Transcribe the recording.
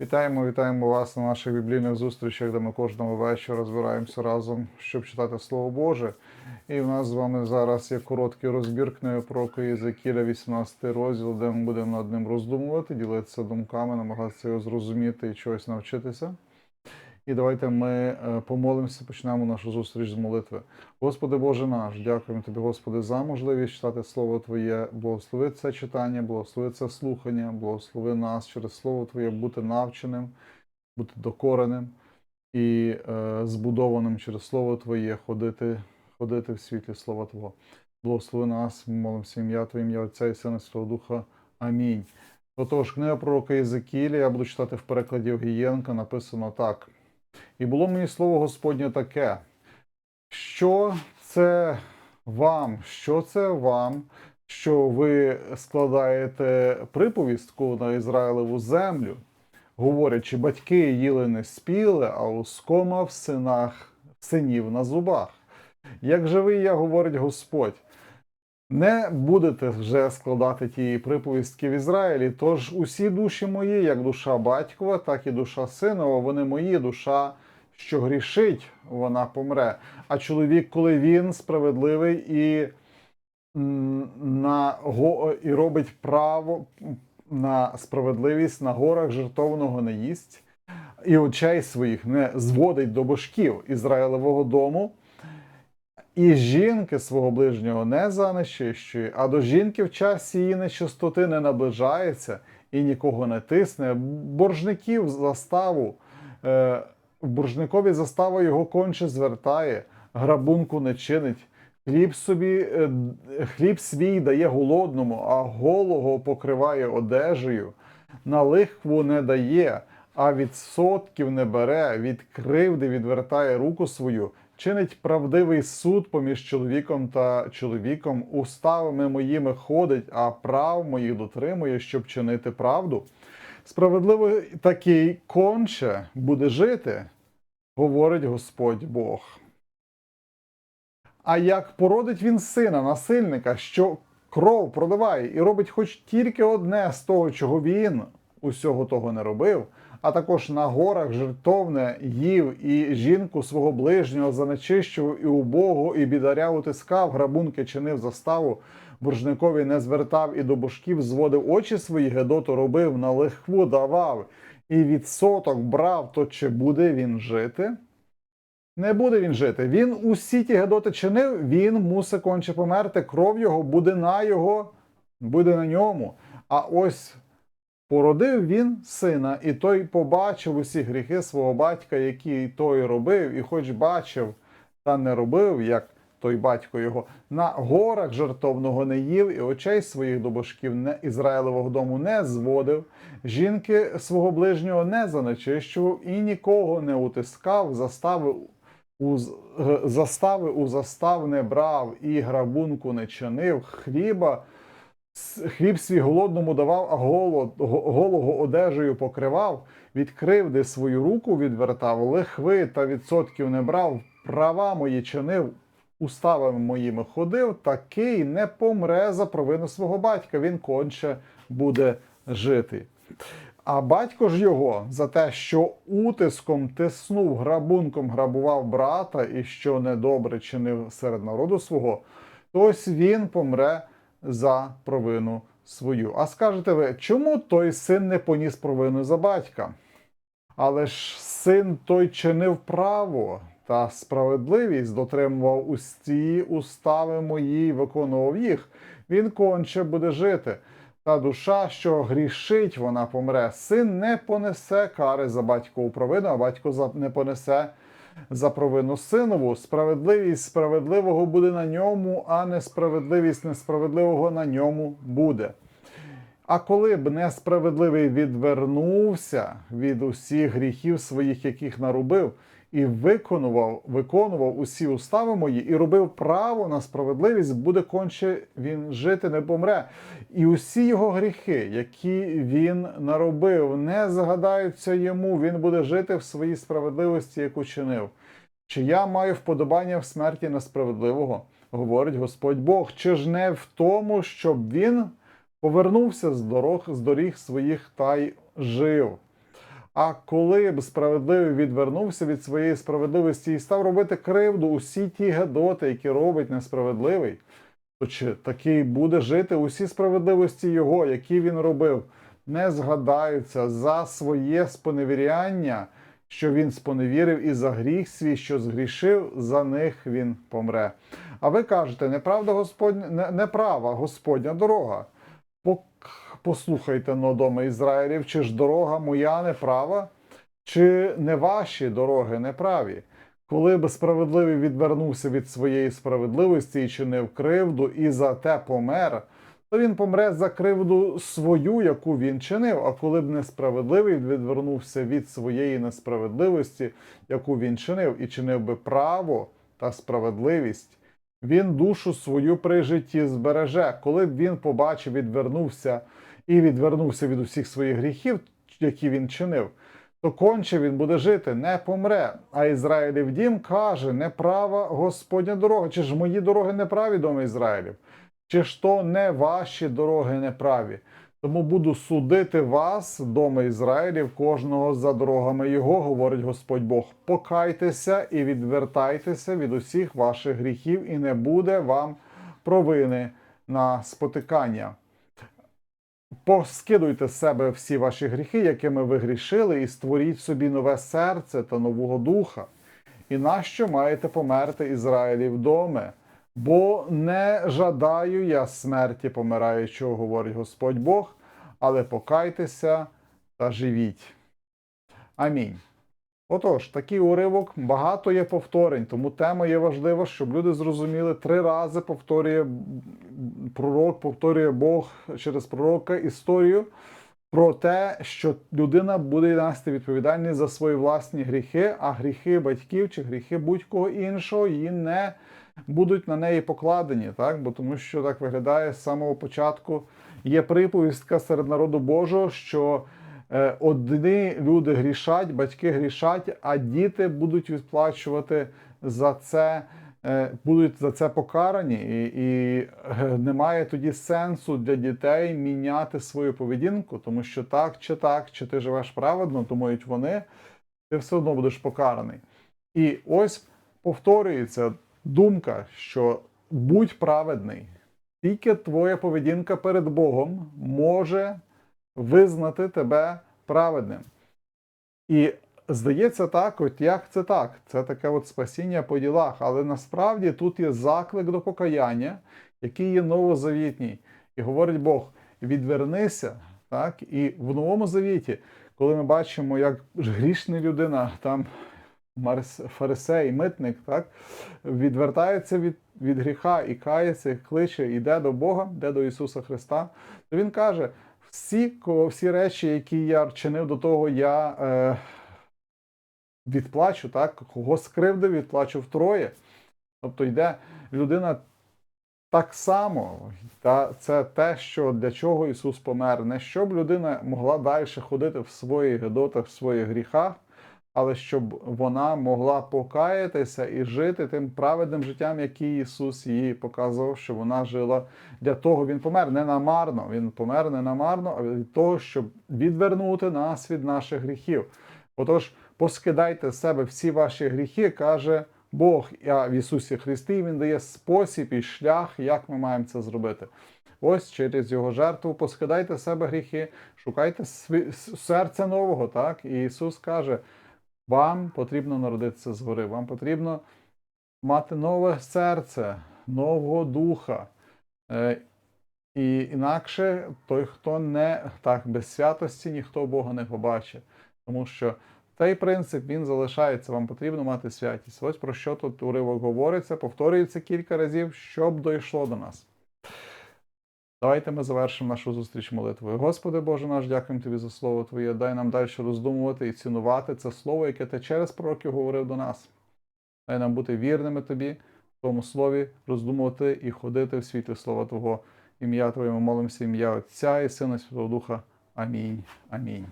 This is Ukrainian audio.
Вітаємо, вітаємо вас на наших біблійних зустрічах, де ми кожного вечора збираємося разом, щоб читати Слово Боже. І в нас з вами зараз є короткий розбір книги про Єзекіля, 18 розділ, де ми будемо над ним роздумувати, ділитися думками, намагатися його зрозуміти і чогось навчитися. І давайте ми е, помолимося, почнемо нашу зустріч з молитви. Господи Боже наш, дякуємо Тобі, Господи, за можливість читати Слово Твоє. Благослови це читання, благослови це слухання, благослови нас через Слово Твоє бути навченим, бути докореним і е, збудованим через Слово Твоє, ходити, ходити в світлі Слова Твого. Благослови нас, молимося ім'я Твоє, ім'я Отця і Сина Святого Духа. Амінь. Отож, книга пророка Єзекіля, я буду читати в перекладі Огієнка, написано так. І було мені слово Господнє таке, що це вам, що це вам, що ви складаєте приповістку на Ізраїлеву землю, говорячи, батьки їли не спіли, а ускома в синах синів на зубах. Як живий я, говорить Господь, не будете вже складати тієї приповістки в Ізраїлі, тож усі душі мої, як душа батькова, так і душа синова, вони мої душа, що грішить, вона помре. А чоловік, коли він справедливий і, на, і робить право на справедливість на горах жертовного не їсть, і очей своїх не зводить до божків Ізраїлевого дому. І жінки свого ближнього не занечищує, а до жінки в часі її нечистоти не наближається і нікого не тисне. Боржників заставу, е, боржникові застава його конче звертає, грабунку не чинить. Хліб собі, е, хліб свій дає голодному, а голого покриває одежею. На лихву не дає, а відсотків не бере, від кривди відвертає руку свою, чинить правдивий суд поміж чоловіком та чоловіком, уставами моїми ходить, а прав моїх дотримує, щоб чинити правду. Справедливий такий конче буде жити, говорить Господь Бог. А як породить він сина, насильника, що кров проливає і робить хоч тільки одне з того, чого він усього того не робив, а також на горах жертовне їв і жінку свого ближнього занечищував і убогу, і бідаря утискав, грабунки чинив заставу, боржникові не звертав і до божків зводив очі свої, гедоту робив, на лихву давав, і відсоток брав, то чи буде він жити? Не буде він жити. Він усі ті гедоти чинив, він мусить конче померти. Кров його буде на його, буде на ньому. А ось породив він сина, і той побачив усі гріхи свого батька, які той робив, і хоч бачив, та не робив, як той батько його, на горах жертовного не їв, і очей своїх до божків не Ізраїлевого дому не зводив, жінки свого ближнього не занечищував і нікого не утискав, заставив у застави у застав не брав і грабунку не чинив, хліба хліб свій голодному давав, а голод, голого одежею покривав, від кривди свою руку відвертав, лихви та відсотків не брав, права мої чинив, уставами моїми ходив, такий не помре за провину свого батька, він конче буде жити. А батько ж його за те, що утиском тиснув, грабунком грабував брата і що недобре чинив серед народу свого, то ось він помре за провину свою. А скажете ви, чому той син не поніс провину за батька? Але ж син той чинив право та справедливість, дотримував усі устави мої, й виконував їх. Він конче буде жити. Та душа, що грішить, вона помре. Син не понесе кари за батькову провину, а батько не понесе за провину синову. Справедливість справедливого буде на ньому, а несправедливість несправедливого на ньому буде. А коли б несправедливий відвернувся від усіх гріхів своїх, яких наробив, і виконував, виконував усі устави мої, і робив право на справедливість, буде конче він жити, не помре. І усі його гріхи, які він наробив, не згадаються йому. Він буде жити в своїй справедливості, яку чинив. Чи я маю вподобання в смерті несправедливого? Говорить Господь Бог. Чи ж не в тому, щоб він повернувся з дорог з доріг своїх та й жив? А коли б справедливий відвернувся від своєї справедливості і став робити кривду усі ті гедоти, які робить несправедливий, то чи такий буде жити усі справедливості його, які він робив, не згадаються за своє споневіряння, що він споневірив, і за гріх свій, що згрішив, за них він помре. А ви кажете, неправда Господня, не, неправа Господня дорога. Послухайте, но дома Ізраїлів, чи ж дорога моя неправа, чи не ваші дороги неправі? Коли б справедливий відвернувся від своєї справедливості і чинив кривду, і за те помер, то він помре за кривду свою, яку він чинив. А коли б несправедливий відвернувся від своєї несправедливості, яку він чинив, і чинив би право та справедливість, він душу свою при житті збереже. Коли б він побачив, відвернувся і відвернувся від усіх своїх гріхів, які він чинив, то конче він буде жити, не помре. А Ізраїлів дім каже: неправа Господня дорога. Чи ж мої дороги неправі, дома Ізраїлів? Чи ж то не ваші дороги неправі? Тому буду судити вас, дома Ізраїлів, кожного за дорогами його, говорить Господь Бог. Покайтеся і відвертайтеся від усіх ваших гріхів, і не буде вам провини на спотикання. Поскидуйте з себе всі ваші гріхи, якими ви грішили, і створіть собі нове серце та нового духа. І нащо маєте померти Ізраїлів доме? Бо не жадаю я смерті помираючого, говорить Господь Бог, але покайтеся та живіть. Амінь. Отож, такий уривок, багато є повторень, тому тема є важлива, щоб люди зрозуміли, три рази повторює пророк, повторює Бог через пророка історію про те, що людина буде нести відповідальність за свої власні гріхи, а гріхи батьків чи гріхи будь-кого іншого її не будуть на неї покладені, так? бо тому що так виглядає з самого початку. Є приповістка серед народу Божого, що одні люди грішать, батьки грішать, а діти будуть відплачувати за це, е, будуть за це покарані, і, і е, немає тоді сенсу для дітей міняти свою поведінку, тому що так чи так, чи ти живеш праведно, думають вони, ти все одно будеш покараний. І ось повторюється думка, що будь праведний. Тільки твоя поведінка перед Богом може визнати тебе праведним. І здається так, от як це так? Це таке от спасіння по ділах. Але насправді тут є заклик до покаяння, який є новозавітній. І говорить Бог: відвернися, так? І в новому завіті, коли ми бачимо, як грішна людина там. Фарисей, митник, так, відвертається від, від гріха і кається, кличе, іде до Бога, йде до Ісуса Христа, то Він каже: всі, всі речі, які я вчинив до того, я е, відплачу, так, кого скривдив, відплачу втроє. Тобто йде людина так само, та це те, що для чого Ісус помер. Не щоб людина могла далі ходити в своїх гедотах, в своїх гріхах, але щоб вона могла покаятися і жити тим праведним життям, який Ісус їй показував, що вона жила. Для того Він помер не намарно. Він помер не намарно, а від того, щоб відвернути нас від наших гріхів. Отож, поскидайте з себе всі ваші гріхи, каже Бог а в Ісусі Христі. Він дає спосіб і шлях, як ми маємо це зробити. Ось через його жертву поскидайте себе гріхи, шукайте серця нового. Так? І Ісус каже: вам потрібно народитися згори, вам потрібно мати нове серце, нового духа. Е, І інакше той, хто не так без святості, ніхто Бога не побачить. Тому що цей принцип він залишається, вам потрібно мати святість. Ось про що тут уривок говориться, повторюється кілька разів, щоб дійшло до нас. Давайте ми завершимо нашу зустріч молитвою. Господи Боже наш, дякуємо Тобі за слово Твоє. Дай нам далі роздумувати і цінувати це слово, яке Ти через пророків говорив до нас. Дай нам бути вірними Тобі, в Твоєму слові, роздумувати і ходити в світлі слова Твого. Ім'я Твоє ми молимося, ім'я Отця і Сина Святого Духа. Амінь. Амінь.